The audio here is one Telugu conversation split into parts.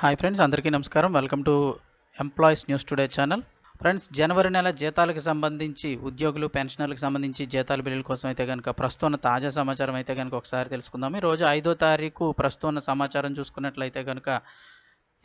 హాయ్ ఫ్రెండ్స్ అందరికీ నమస్కారం. Welcome to employees news today channel. Friends జనవరి నెల జీతాలకు సంబంధించి ఉద్యోగులు పెన్షనర్లకు సంబంధించి జీతాల బిల్లుల కోసం అయితే కనుక ప్రస్తుతం తాజా సమాచారం అయితే కనుక ఒకసారి తెలుసుకుందాం. ఈ రోజు ఐదో తారీఖు ప్రస్తుతం ఉన్న సమాచారం చూసుకున్నట్లయితే కనుక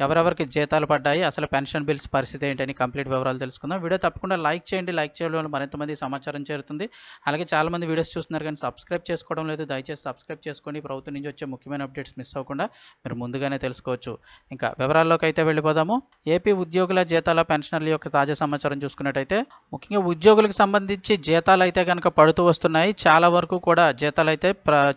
ఎవరెవరికి జీతాలు పడ్డాయి అసలు పెన్షన్ బిల్స్ పరిస్థితి ఏంటని కంప్లీట్ వివరాలు తెలుసుకుందాం. వీడియో తప్పకుండా లైక్ చేయండి లైక్ చేయడం వల్ల మరింత మంది సమాచారం చేరుతుంది. అలాగే చాలా మంది వీడియోస్ చూస్తున్నారు కానీ సబ్స్క్రైబ్ చేసుకోవడం లేదు. దయచేసి సబ్స్క్రైబ్ చేసుకోండి. ప్రభుత్వం నుంచి వచ్చే ముఖ్యమైన అప్డేట్స్ మిస్ అవ్వకుండా మీరు ముందుగానే తెలుసుకోవచ్చు. ఇంకా వివరాల్లోకి అయితే వెళ్ళిపోదాము. ఏపీ ఉద్యోగుల జీతాల పెన్షనర్ల యొక్క తాజా సమాచారం చూసుకున్నట్టయితే ముఖ్యంగా ఉద్యోగులకు సంబంధించి జీతాలు అయితే కనుక పడుతూ వస్తున్నాయి. చాలా వరకు కూడా జీతాలు అయితే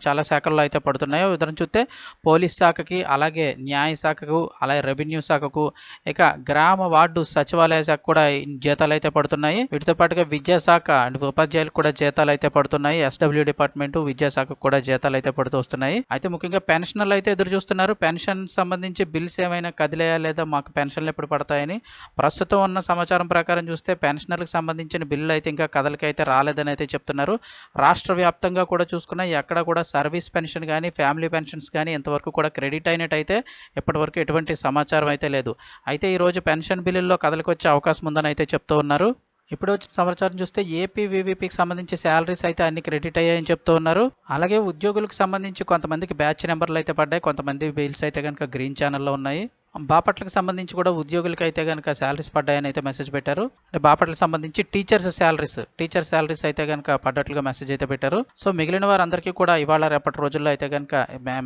చాలా శాఖల్లో అయితే పడుతున్నాయి. ఉదాహరణ చూస్తే పోలీస్ శాఖకి అలాగే న్యాయ శాఖకు అలాగే రెవెన్యూ శాఖకు ఇక గ్రామ వార్డు సచివాలయ శాఖ కూడా జీతాలు అయితే పడుతున్నాయి. వీటితో పాటుగా విద్యాశాఖ అండ్ ఉపాధ్యాయులకు కూడా జీతాలు అయితే పడుతున్నాయి. ఎస్డబ్ల్యూ డిపార్ట్మెంట్ విద్యాశాఖకు కూడా జీతాలు అయితే పడుతూ వస్తున్నాయి. అయితే ముఖ్యంగా పెన్షన్లు అయితే ఎదురు చూస్తున్నారు. పెన్షన్ సంబంధించి బిల్స్ ఏమైనా కదిలేయా లేదా మాకు పెన్షన్లు ఎప్పుడు పడతాయని ప్రస్తుతం ఉన్న సమాచారం ప్రకారం చూస్తే పెన్షనర్లకు సంబంధించిన బిల్లు అయితే ఇంకా కదలికి అయితే రాలేదని అయితే చెప్తున్నారు. రాష్ట్ర వ్యాప్తంగా కూడా చూసుకున్నా ఎక్కడ కూడా సర్వీస్ పెన్షన్ కానీ ఫ్యామిలీ పెన్షన్స్ కానీ ఇంతవరకు కూడా క్రెడిట్ అయినట్టయితే ఇప్పటివరకు ఎటువంటి సమాచారం సమాచారం అయితే లేదు. అయితే ఈరోజు పెన్షన్ బిల్లుల్లో కదలికొచ్చే అవకాశం ఉందని అయితే చెప్తూ ఉన్నారు. ఇప్పుడు వచ్చిన సమాచారం చూస్తే ఏపీ వివిపికి సంబంధించి శాలరీస్ అయితే అన్ని క్రెడిట్ అయ్యాయని చెప్తూ ఉన్నారు. అలాగే ఉద్యోగులకు సంబంధించి కొంతమందికి బ్యాచ్ నెంబర్లు అయితే పడ్డాయి. కొంతమంది బిల్స్ అయితే కనుక గ్రీన్ ఛానల్లో ఉన్నాయి. బాపట్లకు సంబంధించి కూడా ఉద్యోగులకి అయితే కనుక శాలరీస్ పడ్డాయని అయితే మెసేజ్ పెట్టారు. అంటే బాపట్లకు సంబంధించి టీచర్స్ శాలరీస్ టీచర్ శాలరీస్ అయితే కనుక పడ్డట్లుగా మెసేజ్ అయితే పెట్టారు. సో మిగిలిన వారందరికీ కూడా ఇవాళ రేపటి రోజుల్లో అయితే కనుక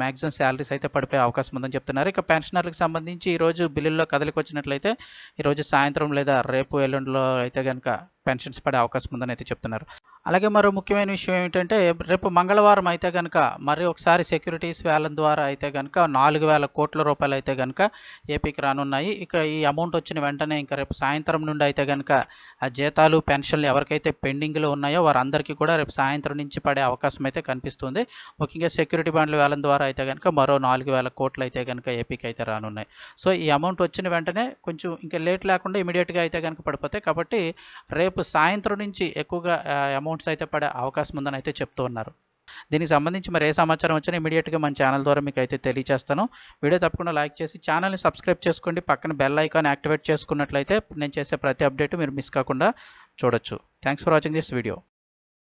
మ్యాక్సిమం శాలరీస్ అయితే పడిపోయే అవకాశం ఉందని చెప్తున్నారు. ఇక పెన్షనర్లకు సంబంధించి ఈ రోజు బిల్లుల్లో కదలికి వచ్చినట్లయితే ఈ రోజు సాయంత్రం లేదా రేపు ఎల్లుండిలో అయితే కనుక పెన్షన్స్ పడే అవకాశం ఉందని అయితే చెప్తున్నారు. అలాగే మరో ముఖ్యమైన విషయం ఏమిటంటే రేపు మంగళవారం అయితే కనుక మరి ఒకసారి సెక్యూరిటీస్ వేలం ద్వారా అయితే కనుక నాలుగు వేల కోట్ల రూపాయలు అయితే కనుక ఏపీకి రానున్నాయి. ఇక ఈ అమౌంట్ వచ్చిన వెంటనే ఇంకా రేపు సాయంత్రం నుండి అయితే కనుక ఆ జీతాలు పెన్షన్లు ఎవరికైతే పెండింగ్లో ఉన్నాయో వారందరికీ కూడా రేపు సాయంత్రం నుంచి పడే అవకాశం అయితే కనిపిస్తుంది. ముఖ్యంగా సెక్యూరిటీ బాండ్ల వేలం ద్వారా అయితే కనుక మరో నాలుగు వేల కోట్లు అయితే కనుక ఏపీకి అయితే రానున్నాయి. సో ఈ అమౌంట్ వచ్చిన వెంటనే కొంచెం ఇంకా లేట్ లేకుండా ఇమీడియట్గా అయితే కనుక పడిపోతాయి. కాబట్టి రేపు సాయంత్రం నుంచి ఎక్కువగా అమౌంట్ అమౌంట్స్ అయితే పడే అవకాశం ఉందని అయితే చెప్తూ ఉన్నారు. దీనికి సంబంధించి మరి ఏ సమాచారం వచ్చినా ఇమీడియట్గా మన ఛానల్ ద్వారా మీకు అయితే తెలియజేస్తాను వీడియో తప్పకుండా లైక్ చేసి ఛానల్ని సబ్స్క్రైబ్ చేసుకోండి. పక్కన బెల్ ఐకాన్ యాక్టివేట్ చేసుకున్నట్లయితే నేను చేసే ప్రతి అప్డేట్ మీరు మిస్ కాకుండా చూడొచ్చు. Thanks for watching this video